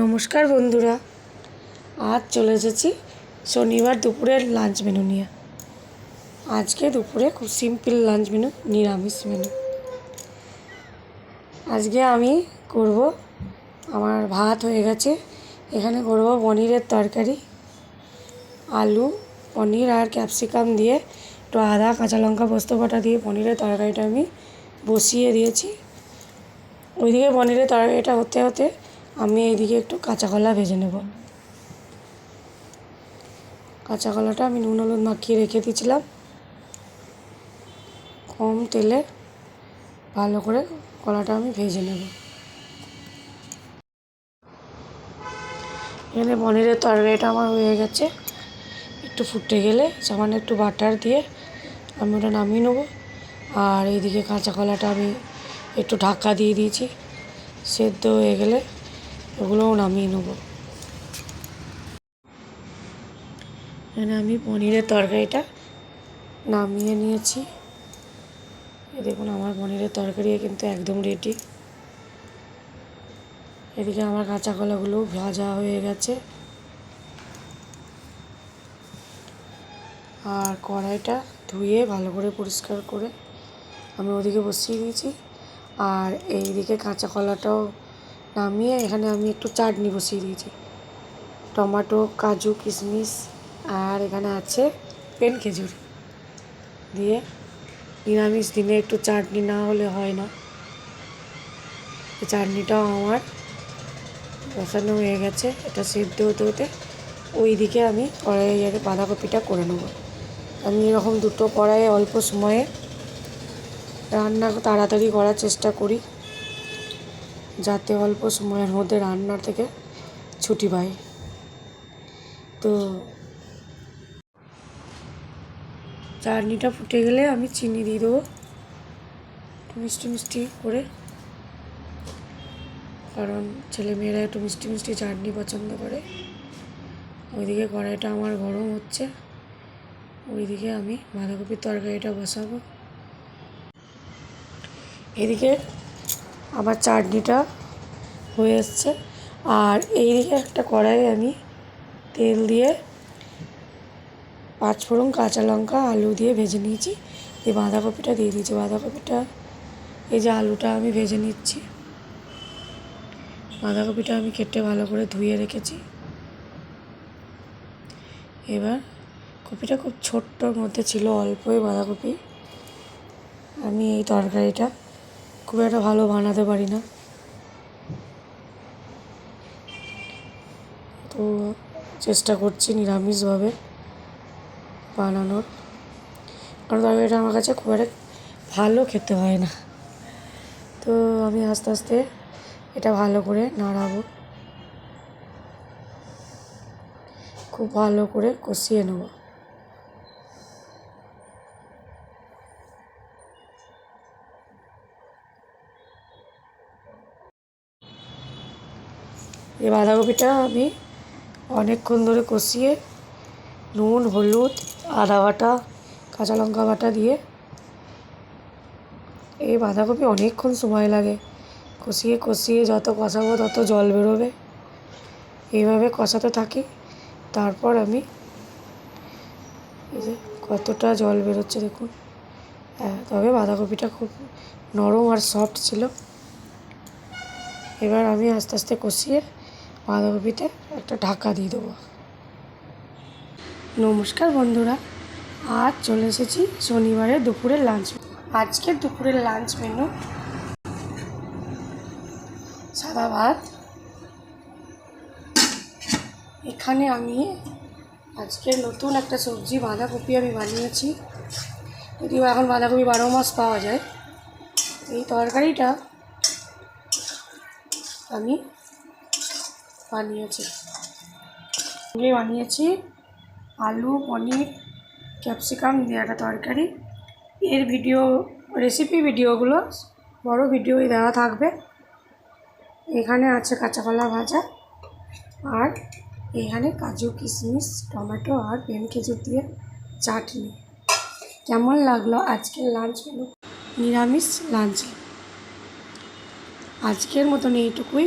নমস্কার বন্ধুরা, আজ চলে এসেছি শনিবার দুপুরের লাঞ্চ মেনু নিয়ে। আজকে দুপুরে খুব সিম্পল লাঞ্চ মেনু নিরামিষ মেনু আজকে আমি করব, আমার ভাত হয়ে গেছে। এখানে করব পনিরের তরকারি, আলু, পনির আর ক্যাপসিকাম দিয়ে, একটু আদা, কাঁচা লঙ্কা, পোস্ত বাটা দিয়ে পনিরের তরকারিটা আমি বসিয়ে দিয়েছি। ওইদিকে পনিরের তরকারিটা হতে হতে আমি এইদিকে একটু কাঁচা কলা ভেজে নেব। কাঁচা কলাটা আমি নুন, হলুদ মাখিয়ে রেখে দিয়েছিলাম। কম তেলে ভালো করে কলাটা আমি ভেজে নেব। এখানে পনিরের তরকারিটা আমার হয়ে গেছে। একটু ফুটে গেলে সামান্য একটু বাটার দিয়ে আমি ওটা নামিয়ে নেব। আর এইদিকে কাঁচা কলাটা আমি একটু ঢাকা দিয়ে দিয়েছি। সেদ্ধ হয়ে গেলে ওগুলোও নামিয়ে নেব। এখানে আমি পনিরের তরকারিটা নামিয়ে নিয়েছি। দেখুন, আমার পনিরের তরকারি কিন্তু একদম রেডি এদিকে আমার কাঁচা কলাগুলো ভাজা হয়ে গেছে। আর কড়াইটা ধুয়ে ভালো করে পরিষ্কার করে আমি ওদিকে বসিয়ে দিয়েছি। আর এইদিকে কাঁচা কলাটাও নামিয়ে এখানে আমি একটু চাটনি বসিয়ে দিয়েছি। টমাটো, কাজু, কিশমিশ আর এখানে আছে পেন খেজুর। দিয়ে নিরামিষ দিনে একটু চাটনি না হলে হয় না। চাটনিটাও আমার বসানো হয়ে গেছে, এটা সিদ্ধ হতে হতে ওই দিকে আমি কড়াইয়ে বাঁধাকপিটা করে নেব। আমি এরকম দুটো কড়াইয়ে অল্প সময়ে রান্না তাড়াতাড়ি করার চেষ্টা করি। যাতে অল্প সময়ের মধ্যে রান্নার থেকে ছুটি পাই। তো চাটনিটা ফুটে গেলে আমি চিনি দিয়ে দেবো। মিষ্টি মিষ্টি করে। কারণ ছেলেমেয়েরা একটু মিষ্টি মিষ্টি চাটনি পছন্দ করে। ওইদিকে কড়াইটা আমার গরম হচ্ছে। ওইদিকে আমি বাঁধাকপির তরকারিটা বসাবো। এদিকে আমার চাটনিটা হয়ে এসছে। আর এইদিকে একটা কড়াইয়ে আমি তেল দিয়ে পাঁচফোড়ন কাঁচা লঙ্কা, আলু দিয়ে ভেজে নিয়েছি। এই বাঁধাকপিটা দিয়ে দিয়েছি। বাঁধাকপিটা, এই যে আলুটা আমি ভেজে নিচ্ছি। বাঁধাকপিটা আমি কেটে ভালো করে ধুয়ে রেখেছি। এবার কপিটা খুব ছোট্টর মধ্যে ছিল, অল্পই বাঁধাকপি। আমি এই তরকারিটা খুব একটা ভালো বানাতে পারি না। তো চেষ্টা করছি নিরামিষভাবে বানানোর। কারণ তরকারিটা আমার কাছে খুব একটা ভালো খেতে হয় না। তো আমি আস্তে আস্তে এটা ভালো করে নাড়াবো। খুব ভালো করে কষিয়ে নেব। এই বাঁধাকপিটা আমি অনেকক্ষণ ধরে কষিয়ে নুন, হলুদ, আদা বাটা, কাঁচা লঙ্কা বাটা দিয়ে এই বাঁধাকপি অনেকক্ষণ সময় লাগে। কষিয়ে কষিয়ে যত কষাবো তত জল বেরোবে। এইভাবে কষাতে থাকি। তারপর আমি এই যে কতটা জল বেরোচ্ছে দেখুন। হ্যাঁ তবে বাঁধাকপিটা খুব নরম আর সফট ছিল। এবার আমি আস্তে আস্তে কষিয়ে বাঁধাকপিতে একটা ঢাকা দিয়ে দেবো। নমস্কার বন্ধুরা, আজ চলে এসেছি শনিবারের দুপুরের লাঞ্চ আজকের দুপুরের লাঞ্চ মেনু সাদা ভাত। এখানে আমি আজকে নতুন একটা সবজি বাঁধাকপি আমি বানিয়েছি। যদিও এখন বাঁধাকপি বারো মাস পাওয়া যায়। এই তরকারিটা আমি বানিয়েছি। সঙ্গে বানিয়েছি আলু, পনির, ক্যাপসিকাম একটা তরকারি। এর ভিডিও রেসিপি ভিডিওগুলো, বড় ভিডিওই দেওয়া থাকবে। এখানে আছে কাঁচা কলা ভাজা আর এখানে কাজু, কিশমিশ, টমেটো আর পেন খেজুর দিয়ে চাটনি। কেমন লাগল আজকের লাঞ্চ মেনু নিরামিষ লাঞ্চ আজকের মতন এইটুকুই।